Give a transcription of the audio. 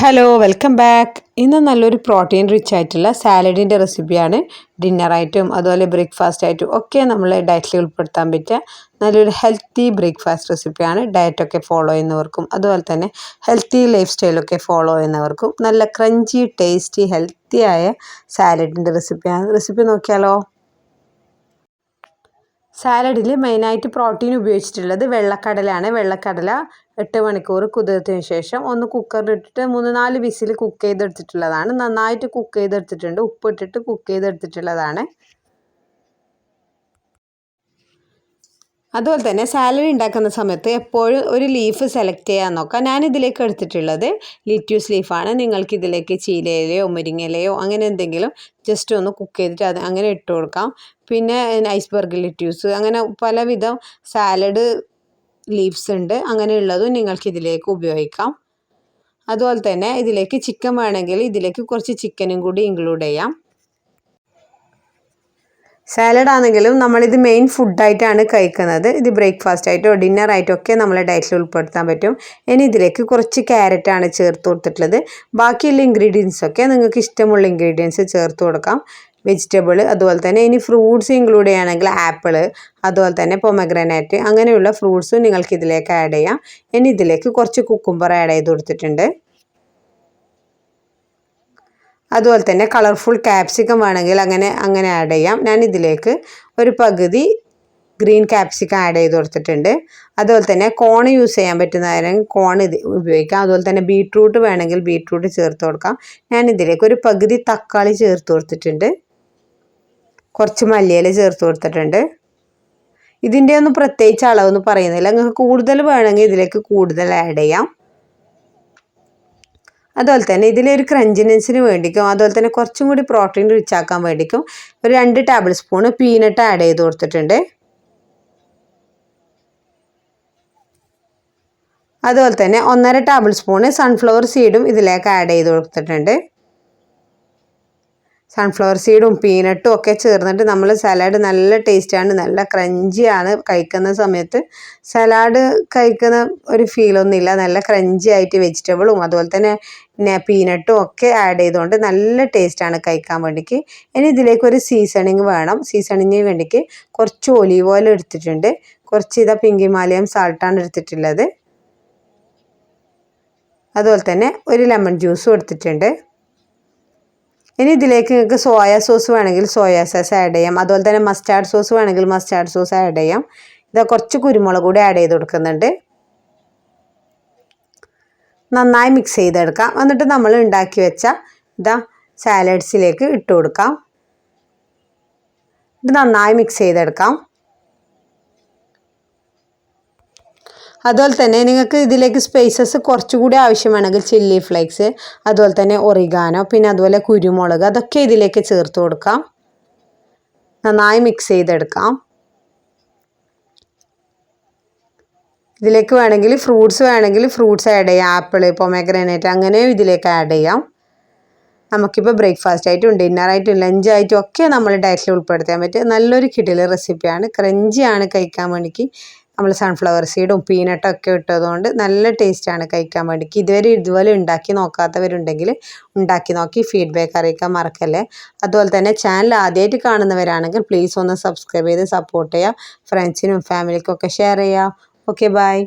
Hello welcome back ഇന്ന് നല്ലൊരു protein rich ആയിട്ടുള്ള സാലഡിന്റെ റെസിപ്പിയാണ് ഡിന്നർ ആയിട്ടും അതുപോലെ ബ്രേക്ക്ഫാസ്റ്റ് ആയിട്ടും ഒക്കെ നമ്മൾ ഡയറ്റിൽ ഉൾപ്പെടുത്താൻ പറ്റിയ നല്ലൊരു ഹെൽത്തി ബ്രേക്ക്ഫാസ്റ്റ് റെസിപ്പിയാണ് ഡയറ്റൊക്കെ ഫോളോ ചെയ്യുന്നവർക്കും അതുപോലെ തന്നെ ഹെൽത്തി ലൈഫ് സ്റ്റൈലൊക്കെ ഫോളോ ചെയ്യുന്നവർക്കും നല്ല ക്രഞ്ചി ടേസ്റ്റി ഹെൽത്തി ആയ സാലഡിന്റെ റെസിപ്പിയാണ് റെസിപ്പി നോക്കിയാലോ? സാലഡിൽ മെയിനായിട്ട് പ്രോട്ടീൻ ഉപയോഗിച്ചിട്ടുള്ളത് വെള്ളക്കടലയാണ്. വെള്ളക്കടല എട്ട് മണിക്കൂർ കുതിർത്തതിന് ശേഷം ഒന്ന് കുക്കറിലിട്ടിട്ട് മൂന്ന് നാല് വിസിൽ കുക്ക് ചെയ്തെടുത്തിട്ടുള്ളതാണ്. നന്നായിട്ട് കുക്ക് ചെയ്തെടുത്തിട്ടുണ്ട്. ഉപ്പിട്ടിട്ട് കുക്ക് ചെയ്തെടുത്തിട്ടുള്ളതാണ്. അതുപോലെ തന്നെ സാലഡ് ഉണ്ടാക്കുന്ന സമയത്ത് എപ്പോഴും ഒരു ലീഫ് സെലക്ട് ചെയ്യാൻ നോക്കാം. ഞാൻ ഇതിലേക്ക് എടുത്തിട്ടുള്ളത് ലിറ്റ്യൂസ് ലീഫാണ് നിങ്ങൾക്ക് ഇതിലേക്ക് ചീലയിലയോ മുരിങ്ങയിലയോ അങ്ങനെ എന്തെങ്കിലും ജസ്റ്റ് ഒന്ന് കുക്ക് ചെയ്തിട്ട് അത് അങ്ങനെ ഇട്ട് കൊടുക്കാം. പിന്നെ ഐസ്ബർഗ് ലിറ്റ്യൂസ് അങ്ങനെ പലവിധം സാലഡ് ലീവ്സ് ഉണ്ട്. അങ്ങനെയുള്ളതും നിങ്ങൾക്ക് ഇതിലേക്ക് ഉപയോഗിക്കാം. അതുപോലെ തന്നെ ഇതിലേക്ക് ചിക്കൻ വേണമെങ്കിൽ ഇതിലേക്ക് കുറച്ച് ചിക്കനും കൂടി ഇൻക്ലൂഡ് ചെയ്യാം. സാലഡ് ആണെങ്കിലും നമ്മളിത് മെയിൻ ഫുഡായിട്ടാണ് കഴിക്കുന്നത്. ഇത് ബ്രേക്ക്ഫാസ്റ്റ് ആയിട്ടോ ഡിന്നർ ആയിട്ടോ ഒക്കെ നമ്മളെ ഡയറ്റിൽ ഉൾപ്പെടുത്താൻ പറ്റും. ഇനി ഇതിലേക്ക് കുറച്ച് ക്യാരറ്റാണ് ചേർത്ത് കൊടുത്തിട്ടുള്ളത്. ബാക്കിയുള്ള ഇൻഗ്രീഡിയൻസ് ഒക്കെ നിങ്ങൾക്ക് ഇഷ്ടമുള്ള ഇൻഗ്രീഡിയൻസ് ചേർത്ത് കൊടുക്കാം. വെജിറ്റബിൾ അതുപോലെ തന്നെ ഇനി ഫ്രൂട്ട്സ് ഇൻക്ലൂഡ് ചെയ്യുകയാണെങ്കിൽ ആപ്പിൾ അതുപോലെ തന്നെ പൊമഗ്രനേറ്റ് അങ്ങനെയുള്ള ഫ്രൂട്ട്സും നിങ്ങൾക്ക് ഇതിലേക്ക് ആഡ് ചെയ്യാം. ഇനി ഇതിലേക്ക് കുറച്ച് കുക്കുംബർ ആഡ് ചെയ്ത് കൊടുത്തിട്ടുണ്ട്. അതുപോലെ തന്നെ കളർഫുൾ ക്യാപ്സിക്കം വേണമെങ്കിൽ അങ്ങനെ അങ്ങനെ ആഡ് ചെയ്യാം. ഞാൻ ഇതിലേക്ക് ഒരു പകുതി ഗ്രീൻ ക്യാപ്സിക്കം ആഡ് ചെയ്ത് കൊടുത്തിട്ടുണ്ട്. അതുപോലെ തന്നെ കോൺ യൂസ് ചെയ്യാൻ പറ്റുന്നതാണെങ്കിൽ കോൺ ഇത് ഉപയോഗിക്കാം. അതുപോലെ തന്നെ ബീട്രൂട്ട് വേണമെങ്കിൽ ബീട്രൂട്ട് ചേർത്ത് കൊടുക്കാം. ഞാൻ ഇതിലേക്ക് ഒരു പകുതി തക്കാളി ചേർത്ത് കൊടുത്തിട്ടുണ്ട്. കുറച്ച് മല്ലിയില ചേർത്ത് കൊടുത്തിട്ടുണ്ട്. ഇതിന്റെ ഒന്നും പ്രത്യേകിച്ച് അളവൊന്നും പറയുന്നില്ല. നിങ്ങൾക്ക് കൂടുതൽ വേണമെങ്കിൽ ഇതിലേക്ക് കൂടുതൽ ആഡ് ചെയ്യാം. അതുപോലെ തന്നെ ഇതിലൊരു ക്രഞ്ചിനെസിന് വേണ്ടിക്കും. അതുപോലെ തന്നെ കുറച്ചും കൂടി പ്രോട്ടീൻ റിച്ച് ആക്കാൻ വേണ്ടിക്കും. ഒരു രണ്ട് ടേബിൾ സ്പൂൺ പീനട്ട് ആഡ് ചെയ്ത് കൊടുത്തിട്ടുണ്ട്. അതുപോലെ തന്നെ ഒന്നര ടേബിൾ സ്പൂണ് സൺഫ്ലവർ സീഡും ഇതിലേക്ക് ആഡ് ചെയ്ത് കൊടുത്തിട്ടുണ്ട്. സൺഫ്ലവർ സീഡും പീനട്ടും ഒക്കെ ചേർന്നിട്ട് നമ്മൾ സലാഡ് നല്ല ടേസ്റ്റാണ് നല്ല ക്രഞ്ചിയാണ് കഴിക്കുന്ന സമയത്ത്. സലാഡ് കഴിക്കുന്ന ഒരു ഫീലൊന്നുമില്ല നല്ല ക്രഞ്ചി ആയിട്ട് വെജിറ്റബിളും അതുപോലെ തന്നെ പീനട്ടും ഒക്കെ ആഡ് ചെയ്തുകൊണ്ട് നല്ല ടേസ്റ്റാണ് കഴിക്കാൻ വേണ്ടിക്ക്. ഇനി ഇതിലേക്ക് ഒരു സീസണിങ് വേണം. സീസണിങ്ങിന് വേണ്ടിക്ക് കുറച്ച് ഒലീവ് ഓയിൽ എടുത്തിട്ടുണ്ട്. കുറച്ച് ഇതാ പിങ്കിമാലയം സാൾട്ടാണ് എടുത്തിട്ടുള്ളത്. അതുപോലെ തന്നെ ഒരു ലെമൺ ജ്യൂസും എടുത്തിട്ടുണ്ട്. ഇനി ഇതിലേക്ക് നിങ്ങൾക്ക് സോയ സോസ് വേണമെങ്കിൽ സോയ സോസ് ആഡ് ചെയ്യാം. അതുപോലെ തന്നെ മസ്റ്റാർഡ് സോസ് വേണമെങ്കിൽ മസ്റ്റാർഡ് സോസ് ആഡ് ചെയ്യാം. ഇതാ കുറച്ച് കുരുമുളക് കൂടി ആഡ് ചെയ്ത് കൊടുക്കുന്നുണ്ട്. നന്നായി മിക്സ് ചെയ്തെടുക്കാം. എന്നിട്ട് നമ്മൾ ഉണ്ടാക്കി വെച്ച ഇതാ സാലഡ്സിലേക്ക് ഇട്ട് കൊടുക്കാം. ഇത് നന്നായി മിക്സ് ചെയ്തെടുക്കാം. അതുപോലെ തന്നെ നിങ്ങൾക്ക് ഇതിലേക്ക് സ്പൈസസ് കുറച്ചുകൂടി ആവശ്യമാണെങ്കിൽ ചില്ലി ഫ്ലേക്സ് അതുപോലെ തന്നെ ഒറിഗാനോ പിന്നെ അതുപോലെ കുരുമുളക് അതൊക്കെ ഇതിലേക്ക് ചേർത്ത് കൊടുക്കാം. നന്നായി മിക്സ് ചെയ്തെടുക്കാം. ഇതിലേക്ക് വേണമെങ്കിൽ ഫ്രൂട്ട്സ് വേണമെങ്കിൽ ഫ്രൂട്ട്സ് ആഡ് ചെയ്യാം. ആപ്പിൾ പൊമഗ്രാനൈറ്റ് അങ്ങനെ ഇതിലേക്ക് ആഡ് ചെയ്യാം. നമുക്കിപ്പോൾ ബ്രേക്ക്ഫാസ്റ്റ് ആയിട്ടും ഡിന്നറായിട്ടും ലഞ്ചായിട്ടും ഒക്കെ നമ്മൾ ഡയറ്റിൽ ഉൾപ്പെടുത്താൻ പറ്റിയ നല്ലൊരു കിടില റെസിപ്പിയാണ് ക്രഞ്ചിയാണ് കഴിക്കാൻ വേണ്ടിക്ക്. നമ്മൾ സൺഫ്ലവർ സീഡും ഒക്കെ ഇട്ടതുകൊണ്ട് നല്ല ടേസ്റ്റാണ് കഴിക്കാൻ വേണ്ടിക്ക്. ഇതുവരെ ഇതുപോലെ ഉണ്ടാക്കി നോക്കാത്തവരുണ്ടെങ്കിൽ ഉണ്ടാക്കി നോക്കി ഫീഡ്ബാക്ക് അറിയിക്കാൻ മറക്കല്ലേ. അതുപോലെ തന്നെ ചാനൽ ആദ്യമായിട്ട് കാണുന്നവരാണെങ്കിൽ പ്ലീസ് ഒന്ന് സബ്സ്ക്രൈബ് ചെയ്ത് സപ്പോർട്ട് ചെയ്യുക. ഫ്രണ്ട്സിനും ഫാമിലിക്കും ഒക്കെ ഷെയർ ചെയ്യുക. Okay bye